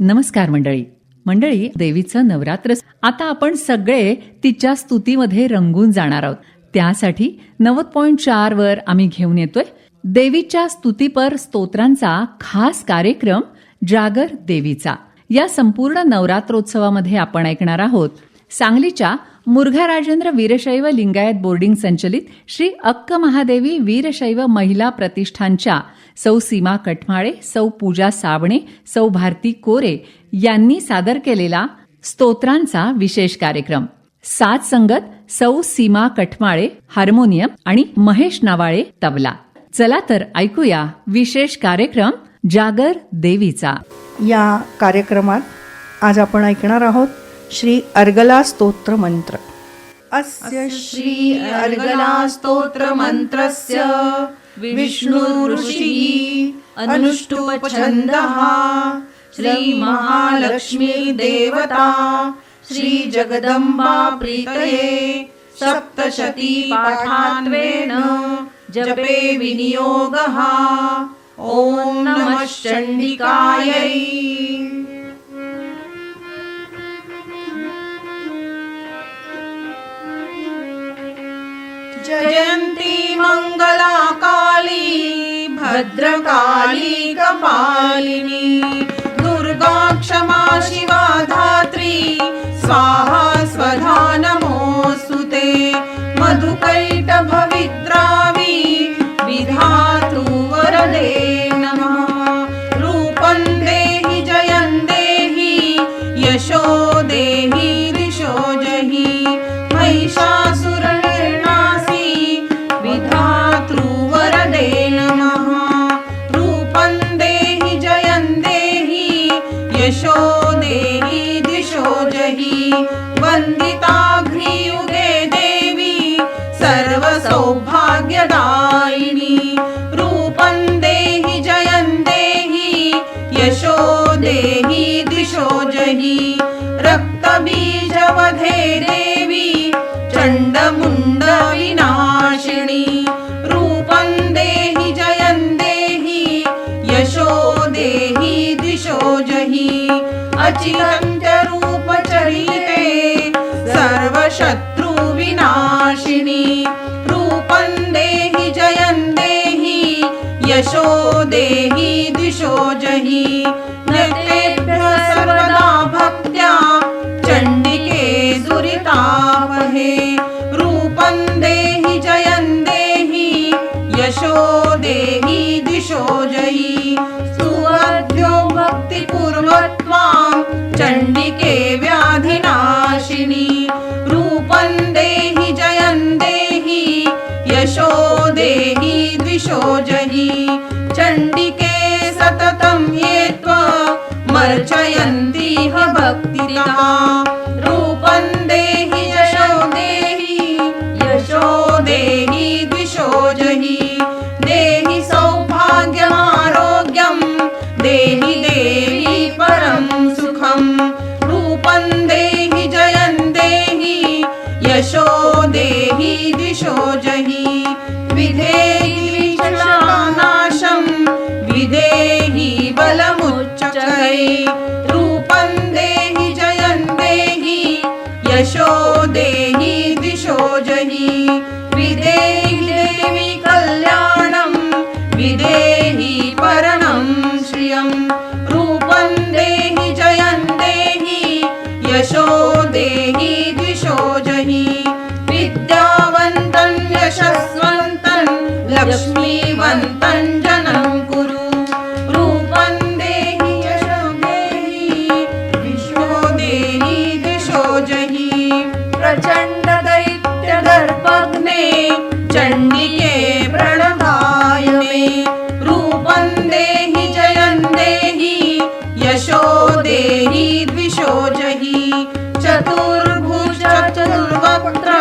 नमस्कार मंडळी. मंडळी देवीचं नवरात्र आता आपण सगळे तिच्या स्तुतीमध्ये रंगून जाणार आहोत. त्यासाठी नव्वद पॉईंट चार वर आम्ही घेऊन येतोय. देवीच्या स्तुतीपर स्तोत्रांचा खास कार्यक्रम जागर देवीचा. या संपूर्ण नवरात्रोत्सवामध्ये आपण ऐकणार आहोत. सांगलीच्या मुरघा राजेंद्र वीरशैव लिंगायत बोर्डिंग संचलित श्री अक्क महादेवी वीरशैव महिला प्रतिष्ठानच्या सौ सीमा कटमाळे सौ पूजा साबणे सौ भारती कोरे यांनी सादर केलेला स्तोत्रांचा विशेष कार्यक्रम. सात संगत सौ सीमा कटमाळे हार्मोनियम आणि महेश नावाळे तबला. चला तर ऐकूया विशेष कार्यक्रम जागर देवीचा. या कार्यक्रमात आज आपण ऐकणार आहोत श्री अर्गला स्तोत्र मंत्र. अस्य श्री अर्गला स्तोत्र मंत्रस्य विष्णु ऋषी अनुष्टुप छंद श्री महालक्ष्मी देवता श्री जगदम्बा प्रीतये सप्तशती पाठान्वेन जपे विनियोगः। ॐ नमः चण्डिकायै जयन्ती मङ्गला काली भद्रकाली कपालिनी दुर्गा क्षमा शिवा धात्री स्वाहा जहि वन्दिताघ्रियुगे देवी सर्वसौभाग्यदायिनी रूपं देहि जयं देहि यशो देहि दिशो जहि रक्तबीजवधे देवी चण्डमुण्डविनाशिनी रूपं देहि जयं देहि यशो देहि दिशो जहि अचिरञ्जरूपचरिते देहि दिशो जहि नृतेभ्यः सर्वदा भक्त्या चण्डिके दुरितामहे रूपं देहि जयं देहि यशो देहि दिशो जयि सुअध्यो भक्तिपूर्वत्वां चण्डिके देहि द्विषो जहि चण्डिके सततं ये त्वमर्चयन्तीह भक्तिनः। रूपं देहि यशो देहि यशो देहि द्विषो जहि रूपं देहि जयं देहि यशो देहि दिशो जहि। विधेहि देवि कल्याणं विदेहि परणं श्रियं। रूपं देहि जयं देहि यशो देहि यशो देहि द्विषो जहि चतुर्भुज चतुर्वक्त्र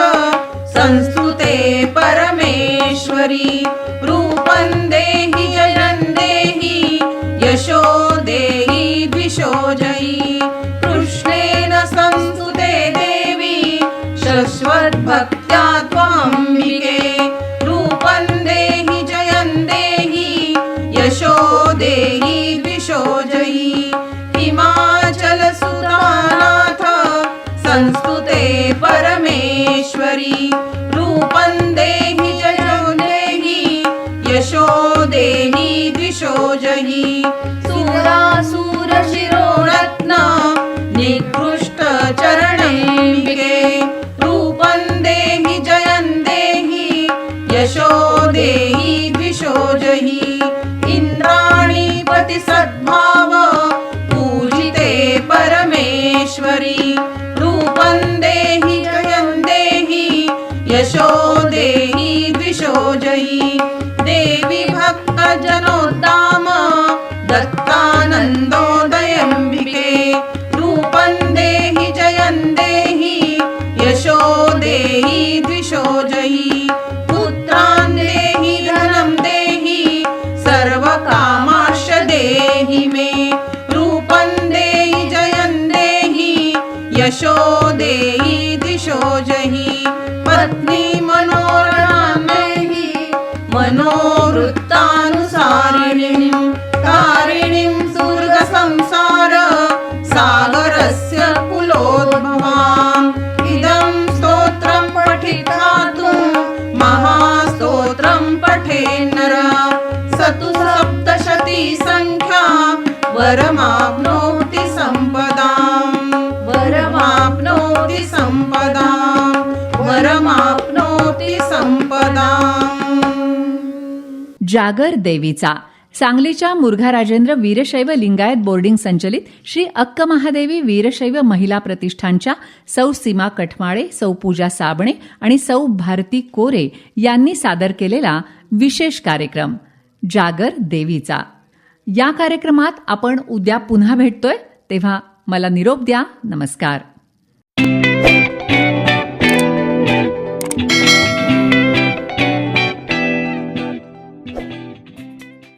संस्तुते परमेश्वरी। रूपं देहि जयं देहि यशो देहि द्विषो जयि कृष्णेन संस्तुते देवी शश्वद्भक्त्या त्वाम्बिके। दशो देनी द्विषोजयी सुरासुरशिरो रत्न निकृष्ट चरणेम्बिके रूपं देहि जयं देहि यशो देहि द्विषोजयि इन्द्राणी पतिसद्भाव पूजिते परमेश्वरी। रूपं देहि जयं देहि यशो देहि द्विषोजयि जनोत्ताम दत्तानन्दोदयम्बिके रूपं देहि जयं देहि यशो देहि द्विषो जयि पुत्रान् देहि धनं देहि सर्वकामाश्च देहि मे रूपं देहि जयं देहि यशो वरमाप्नोति सम्पदाम् वरमाप्नोति सम्पदाम् वरमाप्नोति सम्पदाम् जागर देवीचा सांगलीच्या मुरघा राजेंद्र वीरशैव लिंगायत बोर्डिंग संचलित श्री अक्क महादेवी वीरशैव महिला प्रतिष्ठानच्या सौ सीमा कठमाळे सौ पूजा साबणे आणि सौ भारती कोरे यांनी सादर केलेला विशेष कार्यक्रम जागर देवीचा. या कार्यक्रमात आपण उद्या पुन्हा भेटतोय. तेव्हा मला निरोप द्या. नमस्कार.